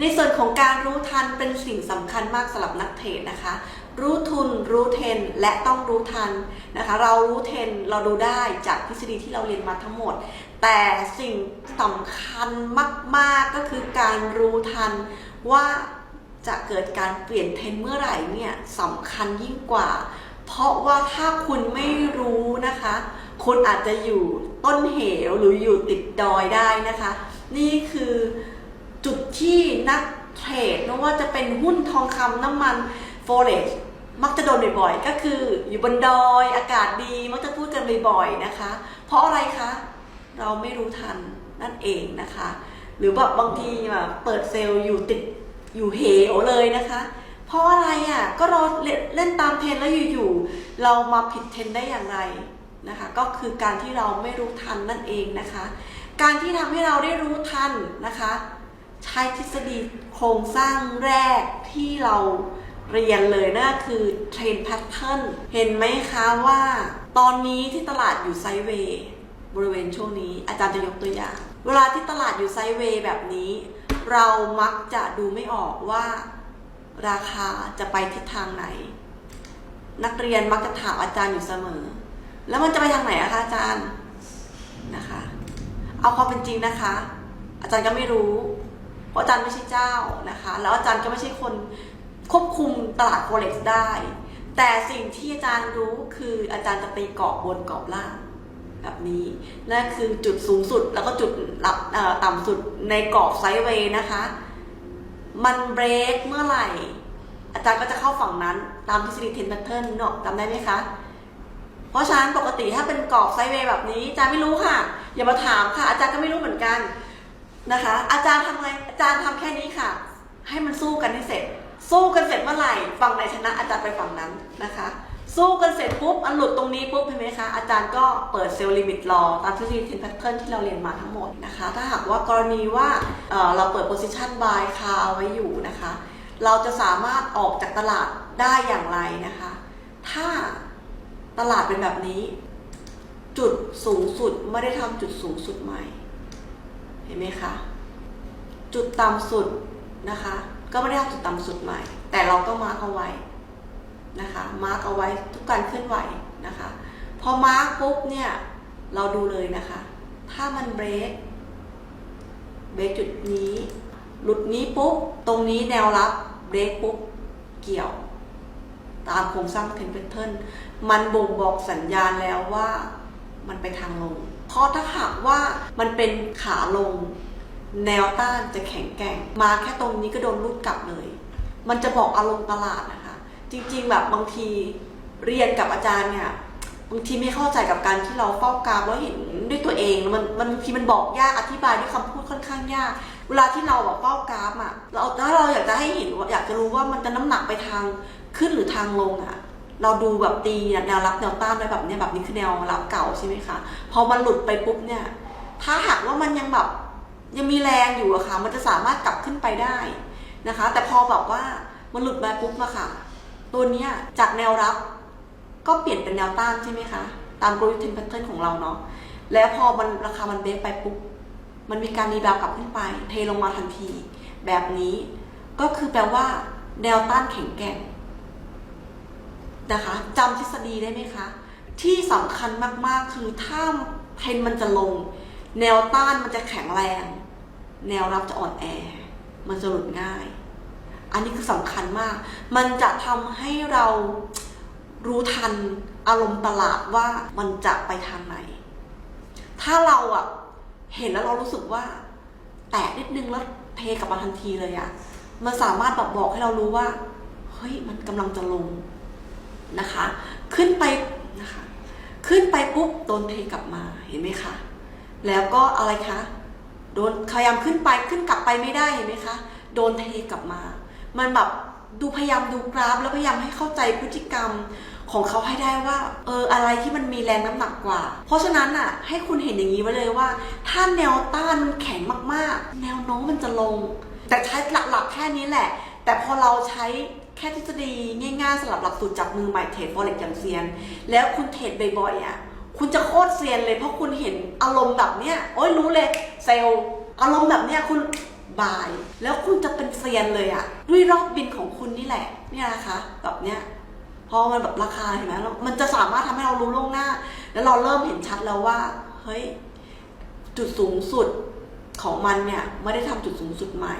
ในส่วนของการรู้ทันเป็นสิ่งสำคัญมากสำหรับนักเทรดนะคะ รู้ทุนรู้เทนและต้องรู้ทันนะคะ เรารู้เทนเราดูได้จากทฤษฎีที่เราเรียนมาทั้งหมด แต่สิ่งสำคัญมาก ๆ ก็คือการรู้ทันว่าจะเกิดการเปลี่ยนเทนเมื่อไหร่เนี่ยสำคัญยิ่งกว่า เพราะว่าถ้าคุณไม่รู้นะคะคุณอาจจะอยู่ต้นเหวหรืออยู่ติดดอยได้นะคะ นี่คือ จุดที่นักเทรดไม่ว่าจะเป็นหุ้นทองคำน้ำมัน forex มักจะโดนบ่อยๆ ก็คืออยู่บนดอยอากาศดีมักจะพูดกันบ่อยๆนะคะ เพราะอะไรคะ เราไม่รู้ทันนั่นเองนะคะ หรือแบบบางทีแบบเปิดเซลล์อยู่ติดอยู่เหวเลยนะคะ เพราะอะไรอะก็เราเล่นเล่นตามเทรนด์แล้วอยู่ๆเรามาผิดเทรนด์ได้อย่างไรนะคะ ก็คือการที่เราไม่รู้ทันนั่นเองนะคะ การที่ทำให้เราได้รู้ทันนะคะ ใช้ทฤษฎีโครงสร้างแรกที่เราเรียนเลยนั่นคือเทรนแพทเทิร์นเห็นไหมคะว่าตอนนี้ที่ตลาดอยู่ไซเวย์บริเวณช่วงนี้อาจารย์จะยกตัวอย่าง เวลาที่ตลาดอยู่ไซเวย์แบบนี้ เรามักจะดูไม่ออกว่า ราคาจะไปทิศทางไหน นักเรียนมักจะถามอาจารย์อยู่เสมอ แล้วมันจะไปทางไหนอะคะอาจารย์นะคะ เอาความเป็นจริงนะคะ อาจารย์ก็ไม่รู้ ราะอาจารย์ไม่ใช่เจ้านะคะ แล้วอาจารย์ก็ไม่ใช่คนควบคุมตลาดโฟเร็กซ์ได้ แต่สิ่งที่อาจารย์รู้คืออาจารย์จะไปเกาะบนเกาะล่างแบบนี้นั่นคือจุดสูงสุดแล้วก็จุดรับต่ำสุดในกรอบไซด์เวย์นะคะ มันเบรกเมื่อไหร่ อาจารย์ก็จะเข้าฝั่งนั้นตามทฤษฎีเทนแพทเทิร์นเนาะจำได้ไหมคะ เพราะฉะนั้นปกติถ้าเป็นกรอบไซด์เวย์แบบนี้อาจารย์ไม่รู้ค่ะ อย่ามาถามค่ะ อาจารย์ก็ไม่รู้เหมือนกัน นะคะ อาจารย์ทำไงอาจารย์ทำแค่นี้ค่ะ ให้มันสู้กันให้เสร็จ สู้กันเสร็จเมื่อไหร่ฝั่งไหนชนะอาจารย์ไปฝั่งนั้นนะคะ สู้กันเสร็จปุ๊บอันหลุดตรงนี้ปุ๊บเห็นไหมคะอาจารย์ก็เปิดเซลล์ลิมิตรอตามทฤษฎีเทนแพทเทิร์นที่เราเรียนมาทั้งหมดนะคะ ถ้าหากว่ากรณีว่าเเราเปิด position buy คาไว้อยู่นะคะ เราจะสามารถออกจากตลาดได้อย่างไรนะคะ ถ้าตลาดเป็นแบบนี้ จุดสูงสุดไม่ได้ทำจุดสูงสุดใหม่ เห็นไหมคะ จุดต่ำสุดนะคะ ก็ไม่ได้ทำจุดต่ำสุดใหม่ แต่เราก็มาร์กเอาไว้นะคะ มาร์กเอาไว้ทุกการเคลื่อนไหวนะคะ พอมาร์กปุ๊บเนี่ย เราดูเลยนะคะ ถ้ามันเบรก เบรกจุดนี้ หลุดนี้ปุ๊บ ตรงนี้แนวรับ เบรกปุ๊บ เกี่ยวตามโครงสร้างเทนเพเทิร์นมันบ่งบอกสัญญาณแล้วว่ามันไปทางลง เพราะถ้าหากว่ามันเป็นขาลง แนวต้านจะแข็งแกร่ง มาแค่ตรงนี้ก็โดนรูดกลับเลย มันจะบอกอารมณ์ตลาดนะคะ จริงๆแบบบางทีเรียนกับอาจารย์เนี่ยบางทีไม่เข้าใจกับการที่เราเฝ้ากรามแล้วเห็นด้วยตัวเองมันมันบางทีมันบอกยากอธิบายด้วยคำพูดค่อนข้างยาก เวลาที่เราแบบเฝ้ากราฟอะเราถ้าเราอยากจะให้เห็นอยากจะรู้ว่ามันจะน้ำหนักไปทางขึ้นหรือทางลงอะ เราดูแบบตีแนวรับแนวต้านไว้แบบเนี้ยแบบนี้คือแนวรับเก่าใช่ไหมคะพอมันหลุดไปปุ๊บเนี่ย ถ้าหากว่ามันยังแบบยังมีแรงอยู่อะค่ะ มันจะสามารถกลับขึ้นไปได้นะคะ แต่พอแบบว่ามันหลุดมาปุ๊บอะค่ะ ตัวเนี้ยจากแนวรับก็เปลี่ยนเป็นแนวต้านใช่ไหมคะ ตาม growth trend pattern ของเราเนาะแล้วพอมันราคามันเบรกไปปุ๊บมันมีการรีบาวกลับขึ้นไป เทลงมาทันที แบบนี้ก็คือแปลว่าแนวต้านแข็งแกร่ง นะคะจำทฤษฎีได้ไหมคะ ที่สำคัญมากๆคือถ้าเทรนมันจะลง แนวต้านมันจะแข็งแรง แนวรับจะอ่อนแอ มันจะหลุดง่าย อันนี้คือสำคัญมาก มันจะทำให้เรารู้ทันอารมณ์ตลาดว่ามันจะไปทางไหน ถ้าเราอะเห็นแล้วเรารู้สึกว่า แตะนิดนึงแล้วเทกลับมาทันทีเลยอะมันสามารถแบบบอกให้เรารู้ว่า เฮ้ย มันกำลังจะลง นะคะ ขึ้นไปนะคะขึ้นไปปุ๊บโดนเทกลับมาเห็นไหมคะแล้วก็อะไรคะโดนพยายามขึ้นไปขึ้นกลับไปไม่ได้เห็นไหมคะโดนเทกลับมา มันแบบดูพยายามดูกราฟ แล้วพยายามให้เข้าใจพฤติกรรมของเขาให้ได้ว่าเอออะไรที่มันมีแรงน้ำหนักกว่า เพราะฉะนั้นอะให้คุณเห็นอย่างนี้ไว้เลยว่า ถ้าแนวต้านมันแข็งมากๆ แนวโน้มมันจะลง แต่ใช้หลักๆแค่นี้แหละ แต่พอเราใช้ แค่ทฤษฎีง่ายๆสำหรับหลักสูตรจับมือใหม่เทรดฟอเร็กอย่างเซียน แล้วคุณเทรดบ่อยๆอะคุณจะโคตรเซียนเลยเพราะคุณเห็นอารมณ์แบบเนี้ยโอ้ยรู้เลยเซลอารมณ์แบบเนี้ยคุณบาย แล้วคุณจะเป็นเซียนเลยอะด้วยรอบบินของคุณนี่แหละเนี่ยนะคะแบบเนี้ยพอมันแบบราคาเห็นไหมมันจะสามารถทำให้เรารู้ล่วงหน้า แล้วเราเริ่มเห็นชัดแล้วว่าเฮ้ยจุดสูงสุดของมันเนี่ยไม่ได้ทำจุดสูงสุดใหม่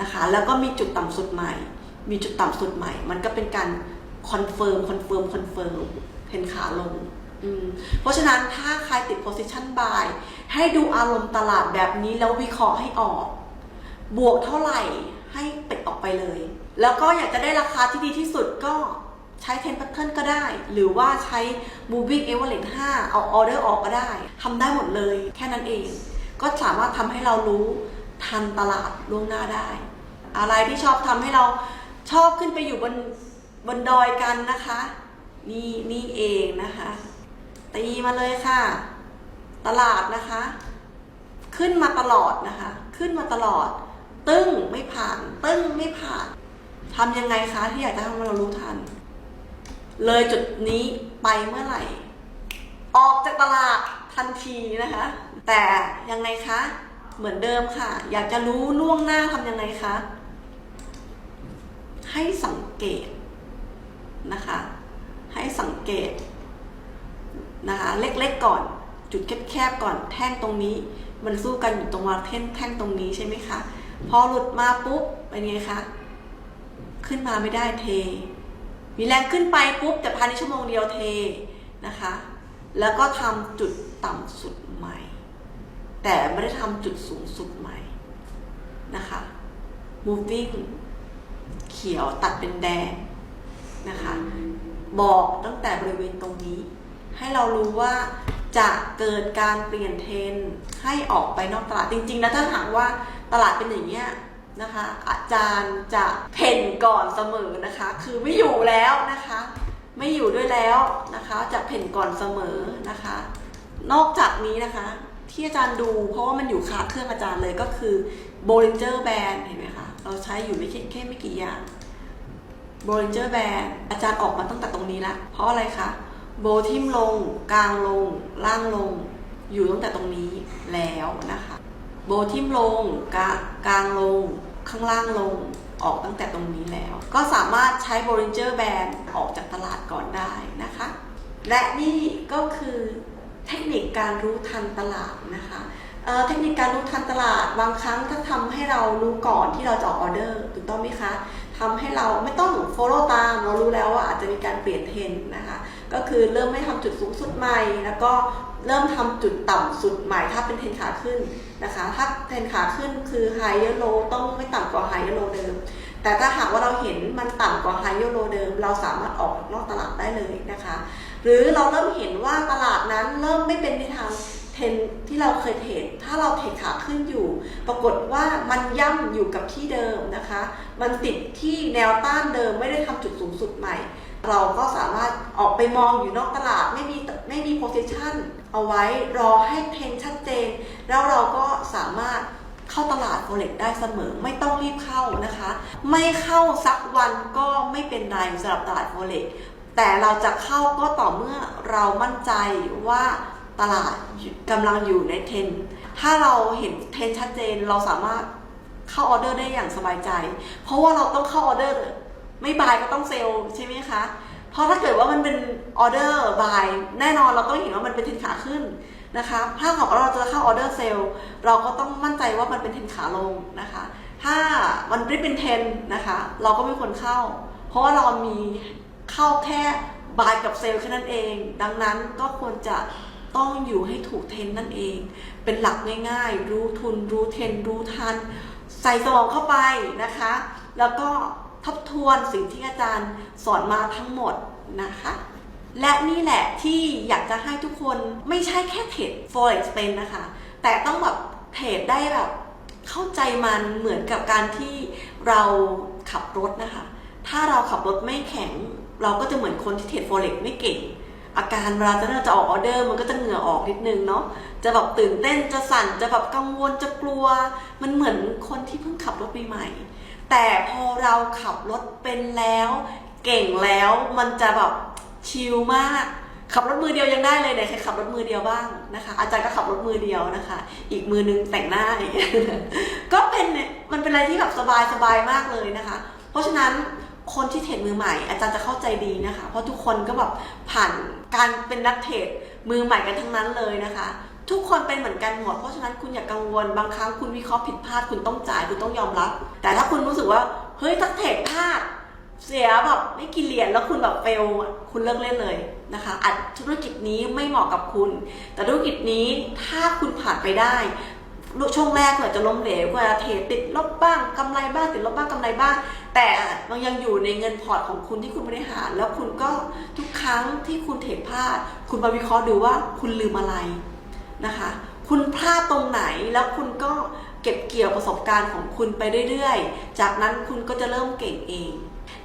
นะคะ แล้วก็มีจุดต่ำสุดใหม่ มีจุดต่ำสุดใหม่ มันก็เป็นการคอนเฟิร์มคอนเฟิร์มคอนเฟิร์มเห็นขาลง เพราะฉะนั้นถ้าใครติด position buy ให้ดูอารมณ์ตลาดแบบนี้แล้ววิเคราะห์ให้ออก บวกเท่าไหร่ให้เป็ดออกไปเลย แล้วก็อยากจะได้ราคาที่ดีที่สุดก็ใช้ 10 pattern ก็ได้ หรือว่าใช้ moving average 5 เอา order ออกก็ได้ทำได้หมดเลย แค่นั้นเอง ก็สามารถทำให้เรารู้ทันตลาดล่วงหน้าได้ อะไรที่ชอบทำให้เรา ชอบขึ้นไปอยู่บนบนดอยกันนะคะ นี่นี่เองนะคะ ตีมาเลยค่ะ ตลาดนะคะ ขึ้นมาตลอดนะคะ ขึ้นมาตลอด ตึ้งไม่ผ่าน ตึ้งไม่ผ่านทำยังไงคะที่อยากจะทำให้เรารู้ทัน เลยจุดนี้ไปเมื่อไหร่ ออกจากตลาดทันทีนะคะ แต่ยังไงคะ เหมือนเดิมค่ะ อยากจะรู้ล่วงหน้าทำยังไงคะ ให้สังเกตนะคะ ให้สังเกตนะคะเล็กๆก่อน จุดแคบๆก่อนแท่งตรงนี้ มันสู้กันอยู่ตรงมาแท่งแท่งตรงนี้ใช่ไหมคะพอหลุดมาปุ๊บเป็นไงคะขึ้นมาไม่ได้เท มีแรงขึ้นไปปุ๊บแต่ภายในชั่วโมงเดียวเทนะคะ แล้วก็ทำจุดต่ำสุดใหม่ แต่ไม่ได้ทำจุดสูงสุดใหม่นะคะ moving เขียวตัดเป็นแดงนะคะ บอกตั้งแต่บริเวณตรงนี้ ให้เรารู้ว่าจะเกิดการเปลี่ยนเทรนให้ออกไปนอกตลาดจริงๆนะถ้าหากว่าตลาดเป็นอย่างเงี้ยนะคะ อาจารย์จะเพ่นก่อนเสมอนะคะ คือไม่อยู่แล้วนะคะ ไม่อยู่ด้วยแล้วนะคะจะเพ่นก่อนเสมอนะคะ นอกจากนี้นะคะ ที่อาจารย์ดูเพราะว่ามันอยู่คาเครื่องอาจารย์เลยก็คือ Bollinger Band เห็นไหมคะ เราใช้อยู่ไม่แค่ไม่กี่อย่าง Bollinger Band อาจารย์ออกมาตั้งแต่ตรงนี้ละ เพราะอะไรคะ โบทิมลง กลางลง ล่างลง อยู่ตั้งแต่ตรงนี้แล้วนะคะ โบทิมลงกลางกลางลง ข้างล่างลง ออกตั้งแต่ตรงนี้แล้ว ก็สามารถใช้ Bollinger Band ออกจากตลาดก่อนได้นะคะ และนี่ก็คือเทคนิคการรู้ทันตลาดนะคะ เทคนิคการรู้ทันตลาดบางครั้งถ้าทำให้เรารู้ก่อนที่เราจะออเดอร์ถูกต้องไหมคะทำให้เราไม่ต้อง follow ตาม เรารู้แล้วว่าอาจจะมีการเปลี่ยนเทรนนะคะ ก็คือเริ่มไม่ทำจุดสูงสุดใหม่ แล้วก็เริ่มทำจุดต่ำสุดใหม่ถ้าเป็นเทรนขาขึ้นนะคะ ถ้าเทรนขาขึ้นคือ higher low ต้องไม่ต่ำกว่า higher low เดิม แต่ถ้าหากว่าเราเห็นมันต่ำกว่า higher low เดิม เราสามารถออกนอกตลาดได้เลยนะคะ หรือเราเริ่มเห็นว่าตลาดนั้นเริ่มไม่เป็นในทาง เทรนที่เราเคยเทรดถ้าเราเทรดขาขึ้นอยู่ ปรากฏว่ามันย่ำอยู่กับที่เดิมนะคะ มันติดที่แนวต้านเดิมไม่ได้ทำจุดสูงสุดใหม่ เราก็สามารถออกไปมองอยู่นอกตลาดไม่มีไม่มี position เอาไว้รอให้เทรนชัดเจน แล้วเราก็สามารถเข้าตลาด forex ได้เสมอไม่ต้องรีบเข้านะคะ ไม่เข้าสักวันก็ไม่เป็นไรสำหรับตลาด forex แต่เราจะเข้าก็ต่อเมื่อเรามั่นใจว่า ตลาดกำลังอยู่ในเทรนด์ถ้าเราเห็นเทรนด์ชัดเจนเราสามารถเข้าออเดอร์ได้อย่างสบายใจ เพราะว่าเราต้องเข้าออเดอร์ ไม่บายก็ต้องเซลล์ใช่ไหมคะ เพราะถ้าเกิดว่ามันเป็นออเดอร์บายแน่นอนเราต้องเห็นว่ามันเป็นเทรนขาขึ้นนะคะถ้าหากว่าเราจะเข้าออเดอร์เซลล์เราก็ต้องมั่นใจว่ามันเป็นเทรนขาลงนะคะ ถ้ามันไม่เป็นเทรนนะคะ เราก็ไม่ควรเข้า เพราะว่าเรามีเข้าแค่บายกับเซลล์แค่นั้นเอง ดังนั้นก็ควรจะ ต้องอยู่ให้ถูกเทรนนั่นเอง เป็นหลักง่ายๆ รู้ทุน รู้เทรนรู้ทัน ใส่สมองเข้าไปนะคะ แล้วก็ทบทวนสิ่งที่อาจารย์สอนมาทั้งหมดนะคะ และนี่แหละที่อยากจะให้ทุกคนไม่ใช่แค่เทรด forex เป็นนะคะ แต่ต้องแบบเทรดได้แบบเข้าใจมันเหมือนกับการที่เราขับรถนะคะ ถ้าเราขับรถไม่แข็ง เราก็จะเหมือนคนที่เทรด forex ไม่เก่ง อาการเวลาจะจะออกออเดอร์ มันก็จะเหงื่อออกนิดนึงเนาะจะแบบตื่นเต้นจะสั่นจะแบบกังวลจะกลัว มันเหมือนคนที่เพิ่งขับรถใหม่ๆแต่พอเราขับรถเป็นแล้ว เก่งแล้วมันจะแบบชิลมากขับรถมือเดียวยังได้เลยเนี่ยใครขับรถมือเดียวบ้างนะคะ อาจารย์ก็ขับรถมือเดียวนะคะ อีกมือนึงแต่งหน้าอย่างเงี้ยก็เป็นมันเป็นอะไรที่แบบสบายสบายมากเลยนะคะ เพราะฉะนั้น คนที่เทรดมือใหม่ อาจารย์จะเข้าใจดีนะคะ เพราะทุกคนก็แบบผ่านการเป็นนักเทรดมือใหม่กันทั้งนั้นเลยนะคะ ทุกคนเป็นเหมือนกันหมดเพราะฉะนั้นคุณอย่ากกังวลบางครั้งคุณวิเคราะห์ผิดพลาดคุณต้องจ่ายคุณต้องยอมรับ แต่ถ้าคุณรู้สึกว่าเฮ้ยถ้าเทรดพลาดเสียแบบไม่กี่เหรียญแล้วคุณแบบเฟลคุณเลิกเล่นเลยนะคะอาจธุรกิจนี้ไม่เหมาะกับคุณ แต่ธุรกิจนี้ถ้าคุณผ่านไปได้ ช่วงแรกอาจจะล้มเหลวกว่าเทรดติดลบบ้างกำไรบ้างติดลบบ้างกำไรบ้าง แต่มันยังอยู่ในเงินพอร์ตของคุณที่คุณบริหาร แล้วคุณก็ทุกครั้งที่คุณเทรดพลาด คุณมาวิเคราะห์ดูว่าคุณลืมอะไรนะคะ คุณพลาดตรงไหนแล้วคุณก็เก็บเกี่ยวประสบการณ์ของคุณไปเรื่อยๆ จากนั้นคุณก็จะเริ่มเก่งเอง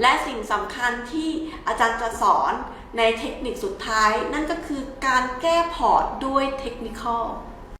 และสิ่งสำคัญที่อาจารย์จะสอนในเทคนิคสุดท้าย นั่นก็คือการแก้พอร์ตด้วยเทคนิคอล